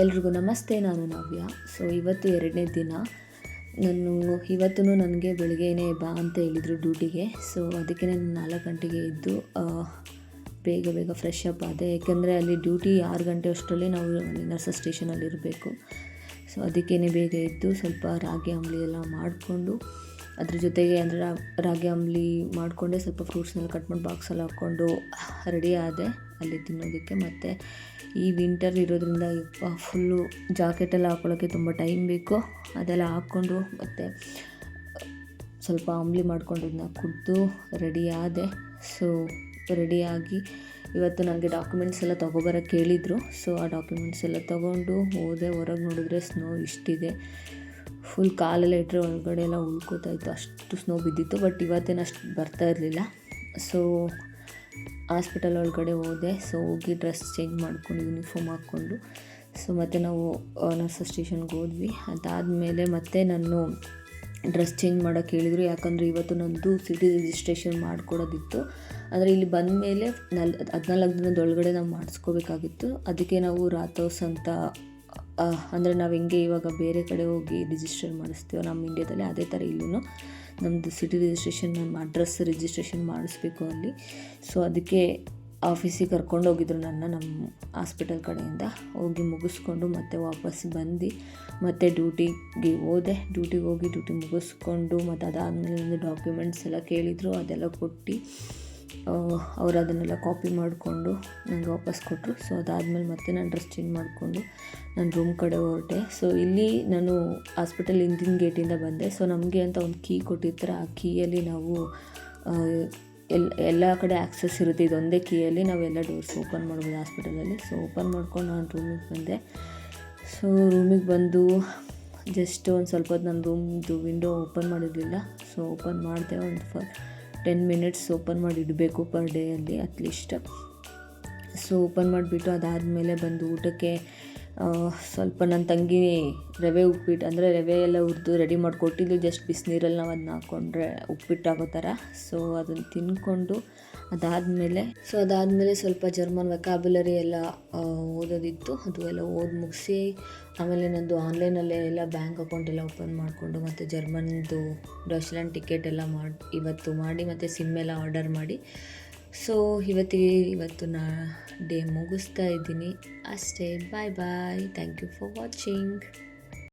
ಎಲ್ರಿಗೂ ನಮಸ್ತೆ, ನಾನು ನವ್ಯ. ಸೊ ಇವತ್ತು ಎರಡನೇ ದಿನ. ನಾನು ಇವತ್ತು ನನಗೆ ಬೆಳಗ್ಗೆನೇ ಬಾ ಅಂತ ಹೇಳಿದರು ಡ್ಯೂಟಿಗೆ. ಸೊ ಅದಕ್ಕೆ ನಾನು ನಾಲ್ಕು ಗಂಟೆಗೆ ಇದ್ದು ಬೇಗ ಬೇಗ ಫ್ರೆಶ್ ಅಪ್ ಆದೆ. ಯಾಕೆಂದರೆ ಅಲ್ಲಿ ಡ್ಯೂಟಿ ಆರು ಗಂಟೆ ಅಷ್ಟರಲ್ಲಿ ನಾವು ನರ್ಸ ಸ್ಟೇಷನಲ್ಲಿ ಇರಬೇಕು. ಸೊ ಅದಕ್ಕೇ ಬೇಗ ಇದ್ದು ಸ್ವಲ್ಪ ರಾಗಿ ಅಂಬಲಿ ಎಲ್ಲ ಮಾಡಿಕೊಂಡು ಅದ್ರ ಜೊತೆಗೆ ಅಂದರೆ ರಾಗಿ ಅಂಬ್ಲಿ ಮಾಡಿಕೊಂಡೆ ಸ್ವಲ್ಪ ಫ್ರೂಟ್ಸ್ನೆಲ್ಲ ಕಟ್ ಮಾಡಿ ಬಾಕ್ಸಲ್ಲಿ ಹಾಕ್ಕೊಂಡು ರೆಡಿ ಆದೆ, ಅಲ್ಲಿ ತಿನ್ನೋದಕ್ಕೆ. ಮತ್ತು ಈ ವಿಂಟರ್ ಇರೋದ್ರಿಂದ ಫುಲ್ಲು ಜಾಕೆಟೆಲ್ಲ ಹಾಕ್ಕೊಳ್ಳೋಕ್ಕೆ ತುಂಬ ಟೈಮ್ ಬೇಕು. ಅದೆಲ್ಲ ಹಾಕ್ಕೊಂಡು ಮತ್ತು ಸ್ವಲ್ಪ ಅಂಬ್ಲಿ ಮಾಡಿಕೊಂಡು ಅದನ್ನ ಕುಡಿದು ರೆಡಿ ಆದೆ. ಸೊ ರೆಡಿಯಾಗಿ ಇವತ್ತು ನನಗೆ ಡಾಕ್ಯುಮೆಂಟ್ಸ್ ಎಲ್ಲ ತೊಗೊಬರೋಕ್ಕೆ ಹೇಳಿದರು. ಸೊ ಆ ಡಾಕ್ಯುಮೆಂಟ್ಸ್ ಎಲ್ಲ ತೊಗೊಂಡು ಹೋದೆ. ಹೊರಗೆ ನೋಡಿದ್ರೆ ಸ್ನೋ ಇಷ್ಟಿದೆ. ಫುಲ್ ಕಾಲೆಲ್ಲ ಇಟ್ಟರೆ ಒಳಗಡೆ ಎಲ್ಲ ಉಳ್ಕೋತಾ ಇತ್ತು. ಅಷ್ಟು ಸ್ನೋ ಬಿದ್ದಿತ್ತು ಬಟ್ ಇವತ್ತೇನು ಅಷ್ಟು ಬರ್ತಾ ಇರಲಿಲ್ಲ. ಸೊ ಹಾಸ್ಪಿಟಲ್ ಒಳಗಡೆ ಹೋದೆ. ಸೊ ಹೋಗಿ ಡ್ರೆಸ್ ಚೇಂಜ್ ಮಾಡ್ಕೊಂಡು ಯೂನಿಫಾರ್ಮ್ ಹಾಕ್ಕೊಂಡು. ಸೊ ಮತ್ತು ನಾವು ನರ್ಸ ಸ್ಟೇಷನ್ಗೆ ಹೋದ್ವಿ. ಅದಾದಮೇಲೆ ಮತ್ತೆ ನಾನು ಡ್ರೆಸ್ ಚೇಂಜ್ ಮಾಡೋಕ್ಕೆ ಹೇಳಿದರು. ಯಾಕಂದರೆ ಇವತ್ತು ನಂದು ಸಿಟಿ ರಿಜಿಸ್ಟ್ರೇಷನ್ ಮಾಡಿಕೊಡೋದಿತ್ತು. ಅಂದರೆ ಇಲ್ಲಿ ಬಂದ ಮೇಲೆ ನಲ್, ಹದಿನಾಲ್ಕು ದಿನದೊಳಗಡೆ ನಾವು ಮಾಡಿಸ್ಕೋಬೇಕಾಗಿತ್ತು. ಅದಕ್ಕೆ ನಾವು ರಾತೋಸ್ ಅಂತ ಅಂದರೆ ನಾವು ಹೆಂಗೆ ಇವಾಗ ಬೇರೆ ಕಡೆ ಹೋಗಿ ರಿಜಿಸ್ಟರ್ ಮಾಡಿಸ್ತೀವೋ ನಮ್ಮ ಇಂಡಿಯಾದಲ್ಲಿ ಅದೇ ಥರ ಇಲ್ಲೂ ನಮ್ಮದು ಸಿಟಿ ರಿಜಿಸ್ಟ್ರೇಷನ್ ನಮ್ಮ ಅಡ್ರೆಸ್ ರಿಜಿಸ್ಟ್ರೇಷನ್ ಮಾಡಿಸ್ಬೇಕು ಅಲ್ಲಿ. ಸೊ ಅದಕ್ಕೆ ಆಫೀಸಿಗೆ ಕರ್ಕೊಂಡು ಹೋಗಿದ್ರು ನನ್ನ ನಮ್ಮ ಹಾಸ್ಪಿಟಲ್ ಕಡೆಯಿಂದ. ಹೋಗಿ ಮುಗಿಸ್ಕೊಂಡು ಮತ್ತೆ ವಾಪಸ್ ಬಂದು ಮತ್ತೆ ಡ್ಯೂಟಿಗೆ ಹೋದೆ. ಡ್ಯೂಟಿಗೆ ಹೋಗಿ ಡ್ಯೂಟಿ ಮುಗಿಸ್ಕೊಂಡು ಮತ್ತು ಅದಾದಮೇಲೆ ಒಂದು ಡಾಕ್ಯುಮೆಂಟ್ಸ್ ಎಲ್ಲ ಕೇಳಿದರು, ಅದೆಲ್ಲ ಕೊಟ್ಟು ಅವ್ರು ಅದನ್ನೆಲ್ಲ ಕಾಪಿ ಮಾಡಿಕೊಂಡು ನನಗೆ ವಾಪಸ್ ಕೊಟ್ಟರು ಸೊ ಅದಾದಮೇಲೆ ಮತ್ತೆ ನಾನು ಡ್ರೆಸ್ ಚೇಂಜ್ ಮಾಡಿಕೊಂಡು ನಾನು ರೂಮ್ ಕಡೆ ಹೊರಟೆ. ಸೊ ಇಲ್ಲಿ ನಾನು ಹಾಸ್ಪಿಟಲ್ ಹಿಂದಿನ ಗೇಟಿಂದ ಬಂದೆ. ಸೊ ನಮಗೆ ಅಂತ ಒಂದು ಕೀ ಕೊಟ್ಟಿರ್ತಾರೆ. ಆ ಕೀಯಲ್ಲಿ ನಾವು ಎಲ್ಲ ಎಲ್ ಎಲ್ಲ ಕಡೆ ಆ್ಯಕ್ಸಸ್ ಇರುತ್ತೆ. ಇದೊಂದೇ ಕೀಯಲ್ಲಿ ನಾವೆಲ್ಲ ಡೋರ್ಸ್ ಓಪನ್ ಮಾಡ್ಬೋದು ಹಾಸ್ಪಿಟಲಲ್ಲಿ ಸೊ ಓಪನ್ ಮಾಡ್ಕೊಂಡು ನಾನು ರೂಮಿಗೆ ಬಂದೆ. ಸೊ ರೂಮಿಗೆ ಬಂದು ಜಸ್ಟ್ ಒಂದು ಸ್ವಲ್ಪ ಹೊತ್ತು ನನ್ನ ರೂಮ್ದು ವಿಂಡೋ ಓಪನ್ ಮಾಡಿರಲಿಲ್ಲ. ಸೊ ಓಪನ್ ಮಾಡಿದೆ ಒಂದು ಫ ಟೆನ್ ಮಿನಿಟ್ಸ್ ಓಪನ್ ಮಾಡಿ ಇಡಬೇಕು ಪರ್ ಡೇಯಲ್ಲಿ ಅಟ್ಲೀಸ್ಟ್ ಸೊ ಓಪನ್ ಮಾಡಿಬಿಟ್ಟು ಅದಾದಮೇಲೆ ಬಂದು ಊಟಕ್ಕೆ ಸ್ವಲ್ಪ ನನ್ನ ತಂಗಿ ರವೆ ಉಪ್ಪಿಟ್ಟು ಅಂದರೆ ರವೆ ಎಲ್ಲ ಹುರಿದು ರೆಡಿ ಮಾಡಿಕೊಟ್ಟಿದ್ದು ಜಸ್ಟ್ ಬಿಸಿನೀರಲ್ಲಿ ನಾವು ಅದನ್ನ ಹಾಕ್ಕೊಂಡ್ರೆ ಉಪ್ಪಿಟ್ಟು ಆಗೋ ಥರ. ಸೊ ಅದನ್ನು ತಿನ್ಕೊಂಡು ಅದಾದಮೇಲೆ ಸೊ ಅದಾದಮೇಲೆ ಸ್ವಲ್ಪ ಜರ್ಮನ್ ವೆಕಾಬ್ಯುಲರಿ ಎಲ್ಲ ಓದೋದಿತ್ತು. ಅದು ಎಲ್ಲ ಓದಿ ಮುಗಿಸಿ, ಆಮೇಲೆ ನಂದು ಆನ್ಲೈನಲ್ಲೇ ಎಲ್ಲ ಬ್ಯಾಂಕ್ ಅಕೌಂಟ್ ಎಲ್ಲ ಓಪನ್ ಮಾಡಿಕೊಂಡು ಮತ್ತು ಜರ್ಮನ್ದು ಡಾಚ್ಲ್ಯಾಂಡ್ ಟಿಕೆಟ್ ಎಲ್ಲ ಮಾಡಿ, ಇವತ್ತು ಮಾಡಿ ಮತ್ತು ಸಿಮ್ ಎಲ್ಲ ಆರ್ಡರ್ ಮಾಡಿ. ಸೊ ಇವತ್ತಿಗೆ ಇವತ್ತು ನಾ ಡೇ ಮುಗಿಸ್ತಾ ಇದ್ದೀನಿ. ಅಷ್ಟೇ bye bye thank you for watching